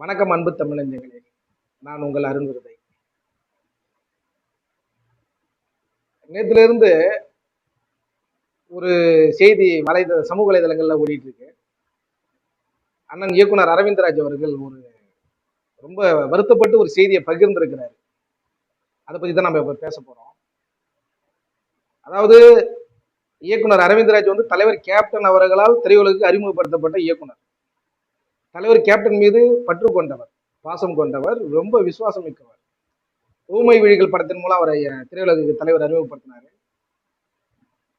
வணக்கம் அன்பு தமிழஞ்சங்களே. நான் உங்கள் அருண் விருதை. நேற்றிலிருந்து ஒரு செய்தி வலைத சமூக வலைதளங்களில் ஓடிட்டு இருக்கு அண்ணன் இயக்குனர் அரவிந்தராஜ் அவர்கள் ஒரு ரொம்ப வருத்தப்பட்டு ஒரு செய்தியை பகிர்ந்திருக்கிறார். அதை பற்றி தான் நம்ம இப்போ பேச போகிறோம் அதாவது இயக்குனர் அரவிந்தராஜ் வந்து தலைவர் கேப்டன் அவர்களால் திரையுலகுக்கு அறிமுகப்படுத்தப்பட்ட இயக்குனர். தலைவர் கேப்டன் மீது பற்று கொண்டவர் பாசம் கொண்டவர் ரொம்ப விசுவாசம் மிக்கவர். ஊமை விழிகள் படத்தின் மூலம் அவரை திரையுலகுக்கு தலைவர் அறிமுகப்படுத்தினாரு.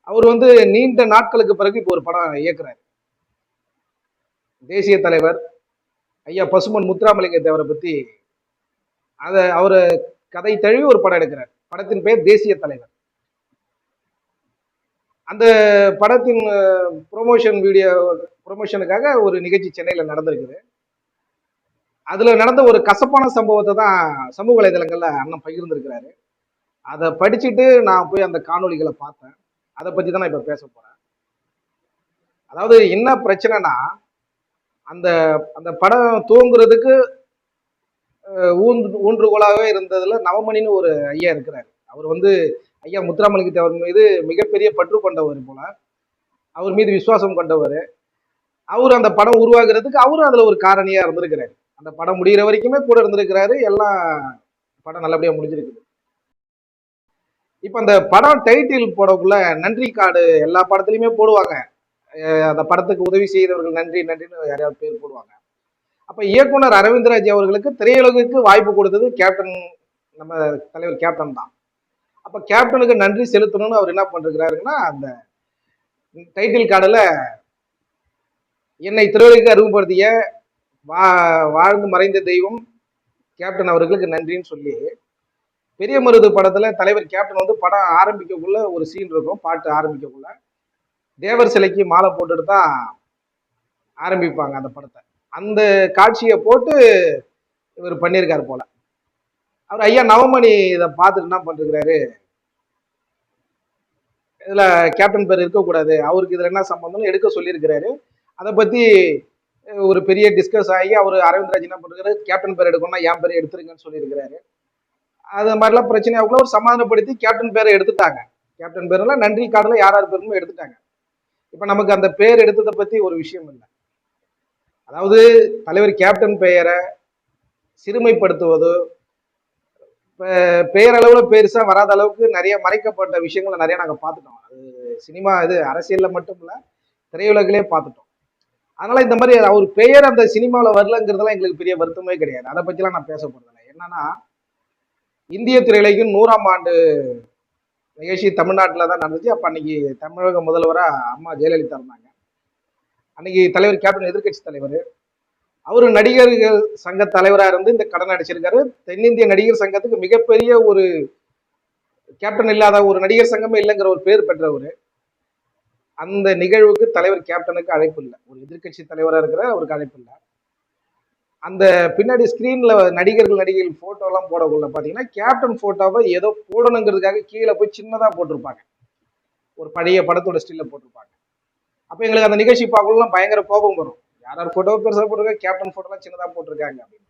அவர் வந்து நீண்ட நாட்களுக்கு பிறகு இப்போ ஒரு படம் இயக்குறாரு. தேசிய தலைவர் ஐயா பசுமன் முத்துராமலிங்க தேவரை பத்தி அதை அவர் கதை தழுவி ஒரு படம் எடுக்கிறார். படத்தின் பெயர் தேசிய தலைவர். அந்த படத்தின் ப்ரொமோஷன் வீடியோ ப்ரொமோஷனுக்காக ஒரு நிகழ்ச்சி சென்னையில் நடந்திருக்குது. அதில் நடந்த ஒரு கசப்பான சம்பவத்தை தான் சமூக வலைதளங்களில் அண்ணன் பகிர்ந்துருக்கிறாரு. அதை படிச்சுட்டு நான் போய் அந்த காணொளிகளை பார்த்தேன். அதை பற்றி தான் நான் இப்போ பேச போகிறேன் அதாவது என்ன பிரச்சனைனா அந்த அந்த படம் தூங்குறதுக்கு ஊன்று ஊன்றுகோலாகவே இருந்ததில் நவமணின்னு ஒரு ஐயா இருக்கிறார். அவர் வந்து ஐயா முத்துராமலிங்கத்தை அவர் மீது மிகப்பெரிய பற்று கொண்டவர் போல. அவர் மீது விசுவாசம் கொண்டவர். அவர் அந்த படம் உருவாகிறதுக்கு அவரும் அதில் ஒரு காரணியாக இருந்திருக்கிறாரு. அந்த படம் முடிகிற வரைக்குமே கூட இருந்திருக்கிறாரு. எல்லாம் படம் நல்லபடியாக முடிஞ்சிருக்குது. இப்போ அந்த படம் டைட்டில் போடக்குள்ள நன்றி கார்டு எல்லா படத்துலையுமே போடுவாங்க. அந்த படத்துக்கு உதவி செய்தவர்கள் நன்றி நன்றின்னு யாரையாவது பேர் போடுவாங்க. அப்போ இயக்குனர் அரவிந்தராஜ் அவர்களுக்கு திரையுலகுக்கு வாய்ப்பு கொடுத்தது கேப்டன் நம்ம தலைவர் கேப்டன் தான். அப்போ கேப்டனுக்கு நன்றி செலுத்தணும்னு அவர் என்ன பண்ணிருக்கிறாருன்னா அந்த டைட்டில் கார்டில் என்னை திரையுலகுக்கு அறிமுகப்படுத்திய வா வாழ்ந்து மறைந்த தெய்வம் கேப்டன் அவர்களுக்கு நன்றின்னு சொல்லி பெரிய மருது படத்தில் தலைவர் கேப்டன் வந்து படம் ஆரம்பிக்கக்குள்ள ஒரு சீன் இருக்கும் பாட்டு ஆரம்பிக்கக்குள்ள. தேவர் சிலைக்கு மாலை போட்டுட்டு தான் ஆரம்பிப்பாங்க அந்த படத்தை. அந்த காட்சியை போட்டு இவர் பண்ணியிருக்காரு போல. அவர் ஐயா நவமணி இதை பார்த்துட்டு என்ன பண்ணிருக்கிறாரு? இதில் கேப்டன் பேர் இருக்கக்கூடாது. அவருக்கு இதில் என்ன சம்பந்தம்னு எடுக்க சொல்லியிருக்கிறாரு. அதை பற்றி ஒரு பெரிய டிஸ்கஸ் ஆகி அவர் அரவிந்த்ராஜ் என்ன பண்ணுறாரு கேப்டன் பேர் எடுக்கணும்னா என் பேர் எடுத்துருங்கன்னு சொல்லியிருக்கிறாரு. அது மாதிரிலாம் பிரச்சனை ஆகக்குள்ள அவர் சமாதானப்படுத்தி கேப்டன் பேரை எடுத்துட்டாங்க. கேப்டன் பேரெல்லாம் நன்றி கார்டில் யார் யார் பேருமே எடுத்துட்டாங்க. இப்போ நமக்கு அந்த பேர் எடுத்ததை பற்றி ஒரு விஷயம் இல்லை. அதாவது தலைவர் கேப்டன் பெயரை சிறுமைப்படுத்துவதோ பெயரளவில் பெருசாக வராத அளவுக்கு நிறைய மறைக்கப்பட்ட விஷயங்களை நிறைய நாங்கள் பார்த்துட்டோம். அது சினிமா இது அரசியலில் மட்டும் இல்லை திரையுலகிலே பார்த்துட்டோம். அதனால இந்த மாதிரி அவர் பெயர் அந்த சினிமாவில் வரலங்கிறதுலாம் எங்களுக்கு பெரிய வருத்தமே கிடையாது. அதை பற்றிலாம் நான் பேச போகிறதில்ல என்னன்னா இந்திய திரையுலகின் நூறாம் ஆண்டு நிகழ்ச்சி தமிழ்நாட்டில் தான் நடந்துச்சு. அப்போ அன்னைக்கு தமிழக முதல்வராக அம்மா ஜெயலலிதா இருந்தாங்க. அன்னைக்கு தலைவர் கேப்டன் எதிர்க்கட்சி தலைவர். அவர் நடிகர்கள் சங்க தலைவராக இருந்து இந்த கடன் அடிச்சிருக்காரு. தென்னிந்திய நடிகர் சங்கத்துக்கு மிகப்பெரிய ஒரு கேப்டன் இல்லாத ஒரு நடிகர் சங்கமே இல்லைங்கிற ஒரு பேர் பெற்றவர். அந்த நிகழ்வுக்கு தலைவர் கேப்டனுக்கு அழைப்பு இல்லை. ஒரு எதிர்க்கட்சி தலைவராக இருக்கிற அவருக்கு அழைப்பு இல்லை. அந்த பின்னாடி ஸ்க்ரீனில் நடிகர்கள் நடிகைகள் ஃபோட்டோலாம் போடக்குள்ள பார்த்தீங்கன்னா கேப்டன் ஃபோட்டோவை ஏதோ போடணுங்கிறதுக்காக கீழே போய் சின்னதாக போட்டிருப்பாங்க. ஒரு பழைய படத்தோட ஸ்டில்ல போட்டிருப்பாங்க. அப்போ எங்களுக்கு அந்த நிகழ்ச்சி பார்க்கலாம் பயங்கர கோபம் வரும். யார் யார் ஃபோட்டோ பெருசாக போட்டிருக்காங்க கேப்டன் ஃபோட்டோலாம் சின்னதாக போட்டிருக்காங்க அப்படின்னு.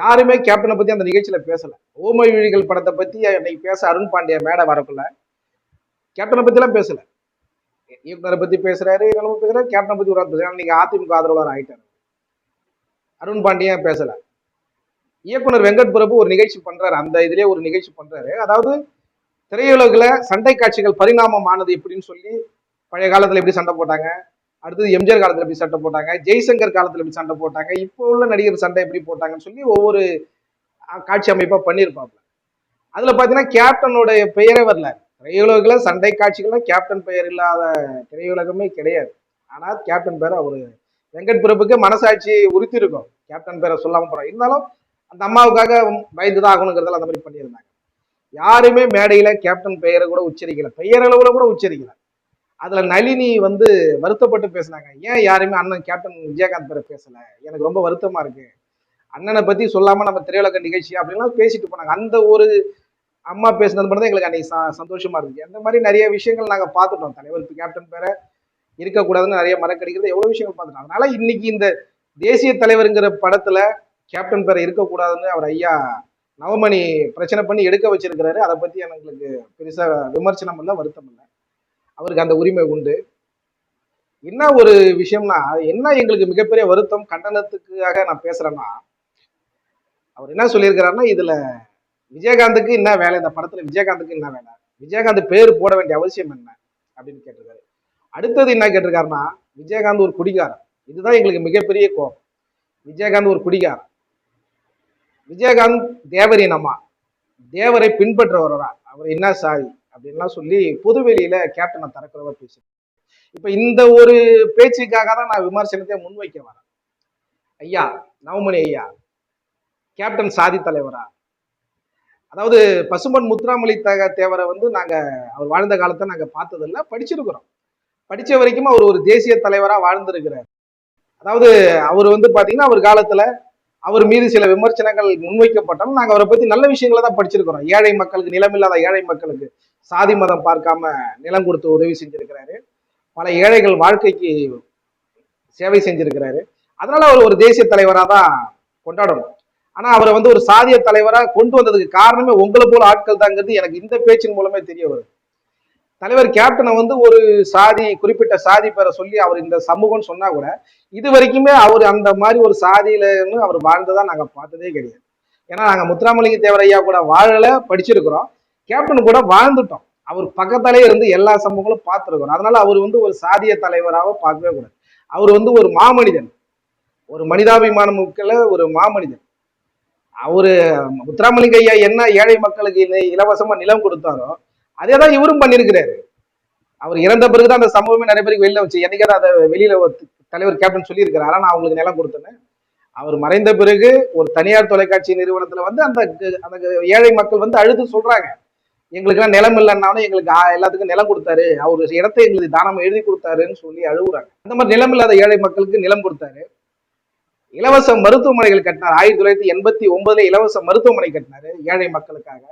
யாருமே கேப்டனை பற்றி அந்த நிகழ்ச்சியில் பேசலை. ஓமை விழிகள் படத்தை பற்றி இன்னைக்கு பேச அருண் பாண்டிய மேடை வரக்குள்ள கேப்டனை பற்றிலாம் பேசலை. இயக்குனரை பத்தி பேசுறாரு என்னமோ பேசுறாரு. கேப்டனை பத்தி ஒரு பேசுறாரு நீங்க அதிமுக ஆதரவாளர் ஆயிட்டாரு. அருண் பாண்டியன் பேசல? இயக்குனர் வெங்கட் பிரபு ஒரு நிகழ்ச்சி பண்றாரு. அந்த இதுலயே ஒரு நிகழ்ச்சி பண்றாரு. அதாவது திரையுலகில் சண்டை காட்சிகள் பரிணாமம் ஆனது எப்படின்னு சொல்லி பழைய காலத்துல எப்படி சண்டை போட்டாங்க? அடுத்தது எம்ஜிஆர் காலத்துல எப்படி சண்டை போட்டாங்க? ஜெய்சங்கர் காலத்துல எப்படி சண்டை போட்டாங்க? இப்போ உள்ள நடிகர் சண்டை எப்படி போட்டாங்கன்னு சொல்லி ஒவ்வொரு காட்சி அமைப்பா பண்ணியிருப்பாங்க அதுல பாத்தீங்கன்னா கேப்டனுடைய பெயரே வரல. திரையுலகில் சண்டை காட்சிகளில் கேப்டன் பெயர் இல்லாத திரையுலகமே கிடையாது. ஆனால் கேப்டன் பேரை அவர் வெங்கட் பிரபுக்கு மனசாட்சி உறுத்தி இருக்கும் கேப்டன் பேரை சொல்லாமல் போகிறோம் இருந்தாலும் அந்த அம்மாவுக்காக பயந்துதான் ஆகணுங்கிறதால அந்த மாதிரி பண்ணியிருந்தாங்க. யாருமே மேடையில் கேப்டன் பெயரை கூட உச்சரிக்கல. பெயரளவில் கூட உச்சரிக்கல. அதில் நளினி வந்து வருத்தப்பட்டு பேசினாங்க. ஏன் யாருமே அண்ணன் கேப்டன் விஜயகாந்த் பேரை பேசலை? எனக்கு ரொம்ப வருத்தமாக இருக்குது அண்ணனை பற்றி சொல்லாமல் நம்ம திரையுலக நிகழ்ச்சி அப்படின்லாம் பேசிட்டு போனாங்க. அந்த ஒரு அம்மா பேசினது மட்டும் தான் எங்களுக்கு அன்னைக்கு சந்தோஷமா இருந்துச்சு. அந்த மாதிரி நிறைய விஷயங்கள் நாங்கள் பார்த்துட்டோம். தலைவர் கேப்டன் பேரை இருக்கக்கூடாதுன்னு நிறைய மறக்கடிக்கிறது எவ்வளோ விஷயங்கள் பார்த்துட்டோம். அதனால இன்னைக்கு இந்த தேசிய தலைவருங்கிற படத்துல கேப்டன் பேரை இருக்கக்கூடாதுன்னு அவர் ஐயா நவமணி பிரச்சனை பண்ணி எடுக்க வச்சிருக்கிறாரு. அதை பத்தி எங்களுக்கு பெருசா விமர்சனம் இல்லை வருத்தம் இல்லை. அவருக்கு அந்த உரிமை உண்டு. என்ன ஒரு விஷயம்னா என்ன எங்களுக்கு மிகப்பெரிய வருத்தம் கண்டனத்துக்காக நான் பேசுறேன்னா அவர் என்ன சொல்லியிருக்கிறாருன்னா இதுல விஜயகாந்துக்கு என்ன வேலை? இந்த படத்துல விஜயகாந்துக்கு என்ன வேலை? விஜயகாந்த் பேர் போட வேண்டிய அவசியம் என்ன? அப்படின்னு கேட்டிருக்காரு. அடுத்தது என்ன கேட்டிருக்காருன்னா விஜயகாந்த் ஒரு குடிகாரன். இதுதான் எங்களுக்கு மிகப்பெரிய கோபம். விஜயகாந்த் ஒரு குடிகாரன். விஜயகாந்த் தேவரின் அம்மா தேவரை பின்பற்றுறவரா அவர். என்ன சாதி? அப்படின்லாம் சொல்லி பொதுவெளியில கேப்டனை திறக்கிறவர் பேசுறேன் இப்ப இந்த ஒரு பேச்சுக்காக தான் நான் விமர்சனத்தை முன்வைக்க வரேன். ஐயா நவமணி ஐயா கேப்டன் சாதி தலைவரா? அதாவது பசுமன் முத்துராமலி தக தேவரை வந்து நாங்கள் அவர் வாழ்ந்த காலத்தை நாங்கள் பார்த்ததில்ல படிச்சிருக்கிறோம். படித்த வரைக்கும் அவர் ஒரு தேசிய தலைவராக வாழ்ந்திருக்கிறார். அதாவது அவர் வந்து பார்த்தீங்கன்னா அவர் காலத்தில் அவர் மீது சில விமர்சனங்கள் முன்வைக்கப்பட்டாலும் நாங்கள் அவரை பற்றி நல்ல விஷயங்களை தான் படிச்சிருக்கிறோம். ஏழை மக்களுக்கு நிலமில்லாத ஏழை மக்களுக்கு சாதி மதம் பார்க்காம நிலம் கொடுத்து உதவி செஞ்சிருக்கிறாரு. பல ஏழைகள் வாழ்க்கைக்கு சேவை செஞ்சிருக்கிறாரு. அதனால அவர் ஒரு தேசிய தலைவராக தான் கொண்டாடணும். ஆனா அவரை வந்து ஒரு சாதிய தலைவரா கொண்டு வந்ததுக்கு காரணமே உங்களை போல ஆட்கள் தாங்கிறது எனக்கு இந்த பேச்சின் மூலமே தெரிய வருது. தலைவர் கேப்டனை வந்து ஒரு சாதி குறிப்பிட்ட சாதி பேரை சொல்லி அவர் இந்த சமூகம்னு சொன்னா கூட இது வரைக்குமே அவர் அந்த மாதிரி ஒரு சாதியிலன்னு அவர் வாழ்ந்ததா நாங்க பார்த்ததே கிடையாது. ஏன்னா நாங்க முத்துராமலிங்க தேவரையா கூட வாழல படிச்சிருக்கிறோம். கேப்டன் கூட வாழ்ந்துட்டோம். அவர் பக்கத்தாலே இருந்து எல்லா சமூகங்களும் பார்த்துருக்கிறோம். அதனால அவர் வந்து ஒரு சாதிய தலைவராக பார்க்கவே கூடாது. அவர் வந்து ஒரு மாமனிதன். ஒரு மனிதாபிமானம் மிக்கல ஒரு மாமனிதன். அவரு முத்துராமலிங்க ஐயா என்ன ஏழை மக்களுக்கு இலவசமா நிலம் கொடுத்தாரோ அதே தான் இவரும் பண்ணியிருக்கிறாரு. அவர் இறந்த பிறகுதான் அந்த சம்பவமே நிறைய பேருக்கு வெளியில வச்சு என்னைக்காவது அதை வெளியில ஒரு தலைவர் கேப்டன் சொல்லியிருக்கிறாரு. ஆனா நான் அவங்களுக்கு நிலம் கொடுத்தேன்னு அவர் மறைந்த பிறகு ஒரு தனியார் தொலைக்காட்சி நிறுவனத்துல வந்து அந்த அந்த ஏழை மக்கள் வந்து அழுது சொல்றாங்க. எங்களுக்குலாம் நிலம் இல்லைன்னாலும் எங்களுக்கு எல்லாத்துக்கும் நிலம் கொடுத்தாரு. அவர் இடத்தை எங்களுக்கு தானம் எழுதி கொடுத்தாருன்னு சொல்லி அழுகுறாங்க. அந்த மாதிரி நிலம் இல்லாத ஏழை மக்களுக்கு நிலம் கொடுத்தாரு. இலவச மருத்துவமனைகள் கட்டினார். ஆயிரத்தி தொள்ளாயிரத்தி எண்பத்தி ஒன்பதுல இலவச மருத்துவமனை கட்டினாரு ஏழை மக்களுக்காக.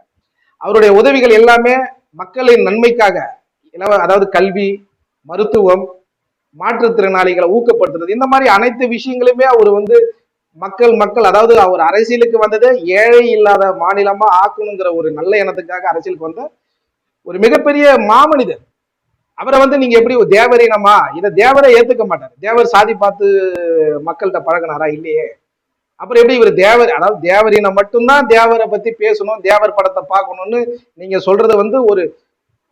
அவருடைய உதவிகள் எல்லாமே மக்களின் நன்மைக்காக இலவ அதாவது கல்வி மருத்துவம் மாற்றுத்திறனாளிகளை ஊக்கப்படுத்துறது இந்த மாதிரி அனைத்து விஷயங்களுமே அவர் வந்து மக்கள் மக்கள் அதாவது அவர் அரசியலுக்கு வந்தது ஏழை இல்லாத மாநிலமா ஆக்கணுங்கிற ஒரு நல்ல எண்ணத்துக்காக அரசியலுக்கு வந்த ஒரு மிகப்பெரிய மாமனிதர். அவரை வந்து நீங்க எப்படி ஒரு தேவரினமா இதை தேவரை ஏத்துக்க மாட்டார். தேவர் சாதி பார்த்து மக்கள்கிட்ட பழகினாரா? இல்லையே. அப்புறம் எப்படி இவர் தேவர் அதாவது தேவரினம் மட்டும்தான் தேவரை பத்தி பேசணும் தேவர் படத்தை பார்க்கணும்னு நீங்க சொல்றது வந்து ஒரு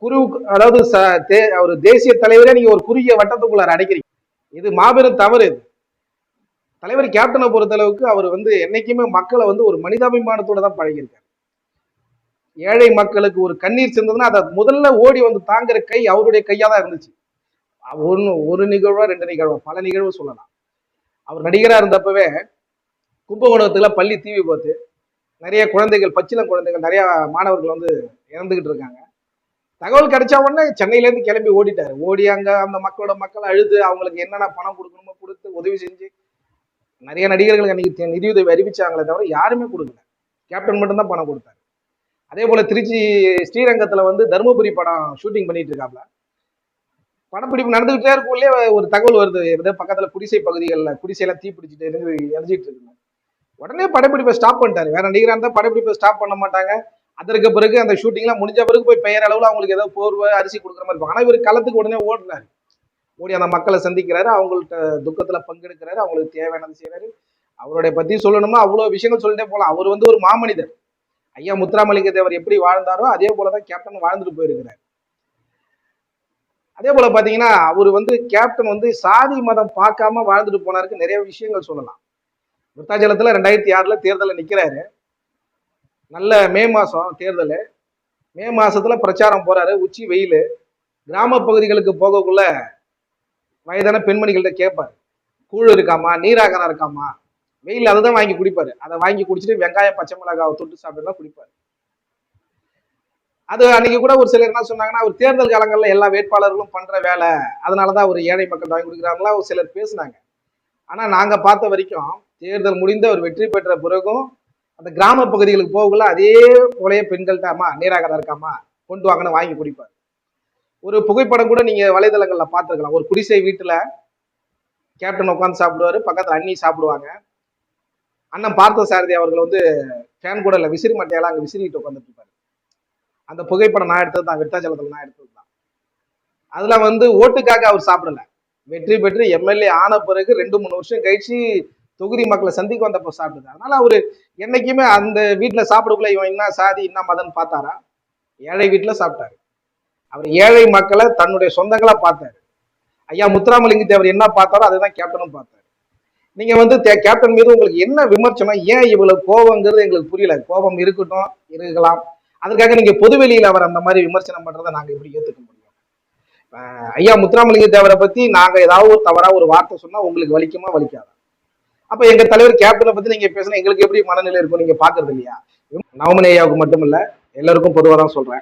குரு அதாவது ச- தே- ஒரு தேசிய தலைவரே நீங்க ஒரு குறுகிய வட்டத்துக்குள்ளார அடைக்கிறீங்க. இது மாபெரும் தவறு இது. தலைவர் கேப்டனை பொறுத்த அளவுக்கு அவர் வந்து என்னைக்குமே மக்களை வந்து ஒரு மனிதாபிமானத்தோட தான் பழகியிருக்காரு. ஏழை மக்களுக்கு ஒரு கண்ணீர் சேர்ந்ததுன்னா அதை முதல்ல ஓடி வந்து தாங்குற கை அவருடைய கையாக தான் இருந்துச்சு. ஒன்று ஒரு நிகழ்வா ரெண்டு நிகழ்வா பல நிகழ்வு சொல்லலாம். அவர் நடிகராக இருந்தப்பவே கும்பகோணத்தில் பள்ளி தீ விபத்து நிறைய குழந்தைகள் பச்சிளம் குழந்தைகள் நிறைய மாணவர்கள் வந்து இறந்துகிட்டு இருக்காங்க. தகவல் கிடைச்ச உடனே சென்னையிலேருந்து கிளம்பி ஓடிட்டார். ஓடி அங்கே அந்த மக்களோட மக்கள் அழுது அவங்களுக்கு என்னென்ன பணம் கொடுக்கணுமோ கொடுத்து உதவி செஞ்சு நிறைய நடிகர்களுக்கு அன்னைக்கு நிதியுதவி அறிவிச்சாங்களே தவிர யாருமே கொடுக்கல. கேப்டன் மட்டும்தான் பணம் கொடுத்தாரு. அதே போல திருச்சி ஸ்ரீரங்கத்துல வந்து தருமபுரி படம் ஷூட்டிங் பண்ணிட்டு இருக்காப்ல படப்பிடிப்பு நடந்துகிட்டே இருக்குள்ளே ஒரு தகவல் வருது. ஏதோ பக்கத்துல குடிசை பகுதிகளில் குடிசையெல்லாம் தீ பிடிச்சிட்டு இருந்து எரிஞ்சிட்டு இருக்கு உடனே படப்பிடிப்பை ஸ்டாப் பண்ணிட்டாரு. வேற நடிகரா இருந்தால் படப்பிடிப்பை ஸ்டாப் பண்ண மாட்டாங்க. அதற்கு பிறகு அந்த ஷூட்டிங்லாம் முடிஞ்ச பிறகு போய் பெயர் அளவில் அவங்களுக்கு ஏதோ போர்வை அரிசி கொடுக்குற மாதிரி இருக்கும். ஆனால் இவர் களத்துக்கு உடனே ஓடுறாரு. ஓடி அந்த மக்களை சந்திக்கிறாரு. அவங்கள்ட்ட துக்கத்தில் பங்கெடுக்கிறாரு. அவங்களுக்கு தேவையானது செய்கிறாரு அவருடைய பற்றி சொல்லணும்னா அவ்வளோ விஷயங்கள் சொல்லிட்டே போகலாம் அவர் வந்து ஒரு மாமனிதர். ஐயா முத்துராமலிங்க தேவர் எப்படி வாழ்ந்தாரோ அதே போலதான் கேப்டன் வாழ்ந்துட்டு போயிருக்கிறார். அதே போல பாத்தீங்கன்னா அவர் வந்து கேப்டன் வந்து சாதி மதம் பார்க்காம வாழ்ந்துட்டு போனாருக்கு நிறைய விஷயங்கள் சொல்லலாம். விருத்தாச்சலத்துல ரெண்டாயிரத்தி ஆறுல தேர்தலில் நிக்கிறாரு. நல்ல மே மாசம் தேர்தல். மே மாசத்துல பிரச்சாரம் போறாரு உச்சி வெயில். கிராம பகுதிகளுக்கு போகக்குள்ள வயதான பெண்மணிகள்கிட்ட கேட்பாரு கூழ் இருக்காமா நீராகரம் இருக்காமா? வெயில் அதை தான் வாங்கி குடிப்பாரு. அதை வாங்கி குடிச்சிட்டு வெங்காயம் பச்சை மிளகாவை தொட்டு சாப்பிட்டு தான் குடிப்பாரு. அது அன்னைக்கு கூட ஒரு சிலர் என்ன சொன்னாங்கன்னா ஒரு தேர்தல் காலங்களில் எல்லா வேட்பாளர்களும் பண்ற வேலை அதனாலதான் ஒரு ஏழை மக்கள் வாங்கி கொடுக்குறாங்களா ஒரு சிலர் பேசுனாங்க. ஆனா நாங்க பார்த்த வரைக்கும் தேர்தல் முடிந்த அவர் வெற்றி பெற்ற பிறகும் அந்த கிராம பகுதிகளுக்கு போகக்குள்ள அதே போலயே பெண்கள்ட்ட அம்மா நீராகாரம் இருக்காமா கொண்டு வாங்கன்னு வாங்கி குடிப்பார். ஒரு புகைப்படம் கூட நீங்க வலைதளங்கள்ல பார்த்துருக்கலாம். ஒரு குடிசை வீட்டுல கேப்டன் உட்காந்து சாப்பிடுவாரு பக்கத்துல அண்ணி சாப்பிடுவாங்க. அண்ணன் பார்த்த சாரதி அவர்கள் வந்து ஃபேன் கூட இல்லை விசிறி மட்டையால அங்கே விசிறிட்டு உட்காந்துட்டு இருப்பாரு. அந்த புகைப்படம் நான் எடுத்தது தான் விருத்தாச்சலத்தில் நான் எடுத்தது தான். அதில் வந்து ஓட்டுக்காக அவர் சாப்பிடல. வெற்றி பெற்று எம்எல்ஏ ஆன பிறகு ரெண்டு மூணு வருஷம் கழிச்சு தொகுதி மக்களை சந்திக்க வந்தப்போ சாப்பிடுது அதனால அவர் என்னைக்குமே அந்த வீட்டில் சாப்பிடக்குள்ள இவன் என்ன சாதி என்ன மதம் பார்த்தாரா? ஏழை வீட்டில் சாப்பிட்டாரு. அவர் ஏழை மக்களை தன்னுடைய சொந்தங்களாக பார்த்தாரு. ஐயா முத்துராமலிங்க தேவர் என்ன பார்த்தாரோ அதுதான் கேப்டனும் பார்த்தார். நீங்க வந்து தே- கேப்டன் மீது உங்களுக்கு என்ன விமர்சனம்? ஏன் இவ்வளவு கோபங்கிறது எங்களுக்கு புரியல. கோபம் இருக்கட்டும் இருக்கலாம். அதுக்காக நீங்க பொதுவெளியில் அவர் அந்த மாதிரி விமர்சனம் பண்றதை நாங்க எப்படி ஏத்துக்க முடியும்? ஐயா முத்துராமலிங்க தேவரை பத்தி நாங்க ஏதாவது ஒரு தவறா ஒரு வார்த்தை சொன்னா உங்களுக்கு வலிக்குமா வலிக்காதா? அப்ப எங்க தலைவர் கேப்டனை பத்தி நீங்க பேசினா எங்களுக்கு எப்படி மனநிலை இருக்கும்? நீங்க பாக்குறது இல்லையா? நவமணி ஐயாவுக்கு மட்டும் இல்ல எல்லாருக்கும் பொதுவாக தான் சொல்றேன்.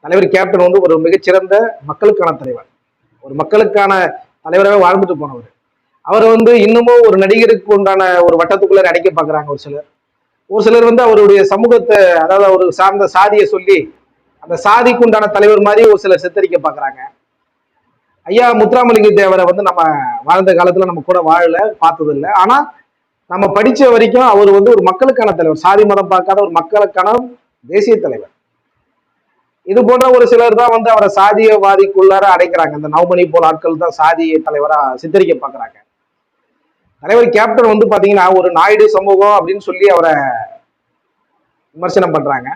தலைவர் கேப்டன் வந்து ஒரு மிகச்சிறந்த மக்களுக்கான தலைவர். ஒரு மக்களுக்கான தலைவராகவே வாழ்ந்துட்டு போனவர். அவர் வந்து இன்னமும் ஒரு நடிகருக்கு உண்டான ஒரு வட்டத்துக்குள்ள அடைக்க பாக்குறாங்க ஒரு சிலர். ஒரு சிலர் வந்து அவருடைய சமூகத்தை அதாவது அவர் சார்ந்த சாதியை சொல்லி அந்த சாதிக்கு உண்டான தலைவர் மாதிரி ஒரு சிலர் சித்தரிக்க பாக்குறாங்க. ஐயா முத்துராமலிங்க தேவரை வந்து நம்ம வாழ்ந்த காலத்துல நம்ம கூட வாழல பார்த்தது இல்லை ஆனா நம்ம படிச்ச வரைக்கும் அவர் வந்து ஒரு மக்களுக்கான தலைவர். சாதி மதம் பார்க்காத ஒரு மக்களுக்கான தேசிய தலைவர். இது போன்ற ஒரு சிலர் தான் வந்து அவரை சாதியவாதிக்குள்ளார அடைக்கிறாங்க. இந்த நவமணி போல் ஆட்கள் தான் சாதிய தலைவரா சித்தரிக்க தலைவர் கேப்டன் வந்து பார்த்தீங்கன்னா ஒரு நாயுடு சமூகம் அப்படின்னு சொல்லி அவரை விமர்சனம் பண்றாங்க.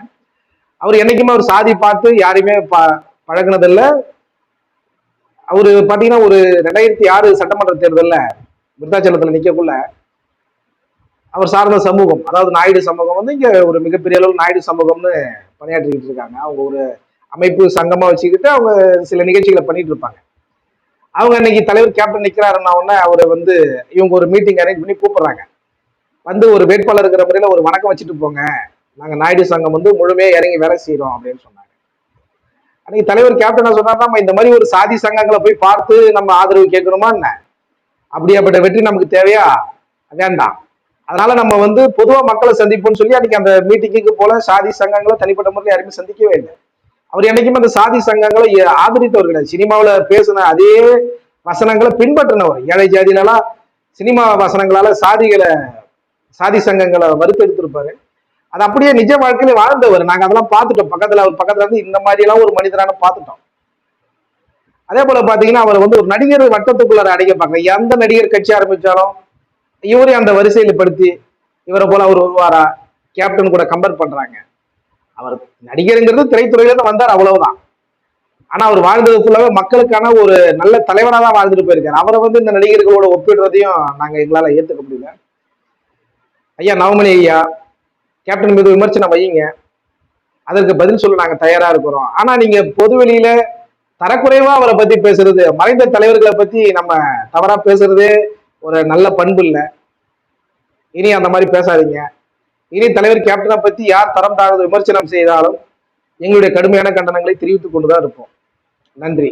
அவர் என்னைக்குமே அவர் சாதி பார்த்து யாரையுமே ப பழகினதில்ல. அவர் பார்த்தீங்கன்னா ஒரு ரெண்டாயிரத்தி ஆறு சட்டமன்ற தேர்தலில் விருத்தாச்சலத்தில் நிற்கக்குள்ள அவர் சார்ந்த சமூகம் அதாவது நாயுடு சமூகம் வந்து இங்கே ஒரு மிகப்பெரிய அளவு நாயுடு சமூகம்னு பணியாற்றிக்கிட்டு இருக்காங்க. அவங்க ஒரு அமைப்பு சங்கமாக வச்சுக்கிட்டு அவங்க சில நிகழ்ச்சிகளை பண்ணிட்டு இருப்பாங்க. அவங்க அன்னைக்கு தலைவர் கேப்டன் நிற்கிறாருன்னா உடனே அவரை வந்து இவங்க ஒரு மீட்டிங் அரேஞ்ச் பண்ணி கூப்பிடுறாங்க. வந்து ஒரு வேட்பாளர் இருக்கிற முறையில் ஒரு வணக்கம் வச்சுட்டு போங்க. நாங்கள் நாயுடு சங்கம் வந்து முழுமையாக இறங்கி வேலை செய்கிறோம் அப்படின்னு சொன்னாங்க. அன்னைக்கு தலைவர் கேப்டனை சொன்னார் நம்ம இந்த மாதிரி ஒரு சாதி சங்கங்களை போய் பார்த்து நம்ம ஆதரவு கேட்கணுமா என்ன? அப்படியாப்பட்ட வெற்றி நமக்கு தேவையா? வேண்டாம். அதனால நம்ம வந்து பொதுவாக மக்களை சந்திப்போம்னு சொல்லி அன்னைக்கு அந்த மீட்டிங்குக்கு போல சாதி சங்கங்களை தனிப்பட்ட முறையில் யாருமே சந்திக்கவே இல்லை. அவர் என்னைக்குமே அந்த சாதி சங்கங்களை ஆதரித்தவர்கள் ஆதரித்தவர் கிடையாது பேசின அதே வசனங்களை பின்பற்றினவர். ஏழை ஜாதியிலலாம் சினிமா வசனங்களால சாதிகளை சாதி சங்கங்களை வறுத்தெடுத்திருப்பாரு. அது அப்படியே நிஜ வாழ்க்கையில வாழ்ந்தவர். நாங்க அதெல்லாம் பார்த்துட்டோம். பக்கத்துல அவர் பக்கத்துல இருந்து இந்த மாதிரி எல்லாம் ஒரு மனிதரான பார்த்துட்டோம். அதே போல பாத்தீங்கன்னா அவர் வந்து ஒரு நடிகர் வட்டத்துக்குள்ளார அடைக்க பார்க்கல. எந்த நடிகர் கட்சி ஆரம்பிச்சாலும் இவரையும் அந்த வரிசையில படுத்தி இவரை போல அவர் வருவாரா? கேப்டன் கூட கம்பேர் பண்றாங்க. அவர் நடிகருங்கிறது திரைத்துறையில தான் வந்தார் அவ்வளவுதான். ஆனா அவர் வாழ்ந்தது ஃபுல்லாவே மக்களுக்கான ஒரு நல்ல தலைவரா தான் வாழ்ந்துட்டு போயிருக்காரு. அவரை வந்து இந்த நடிகர்களோட ஒப்பிடுறதையும் நாங்க எங்களால ஏத்துக்க முடியல. ஐயா நவமணி ஐயா கேப்டன் மீது விமர்சனம் வையுங்க. அதற்கு பதில் சொல்ல நாங்க தயாரா இருக்கிறோம். ஆனா நீங்க பொதுவெளியில தரக்குறைவா அவரை பத்தி பேசுறது மறைந்த தலைவர்களை பத்தி நம்ம தவறா பேசுறது ஒரு நல்ல பண்பு இல்லை. இனி அந்த மாதிரி பேசாதீங்க. இனி தலைவர் கேப்டனை பத்தி யார் தரம் தாழ்ந்து விமர்சனம் செய்தாலும் எங்களுடைய கடுமையான கண்டனங்களை தெரிவித்துக் கொண்டுதான் இருப்போம். நன்றி.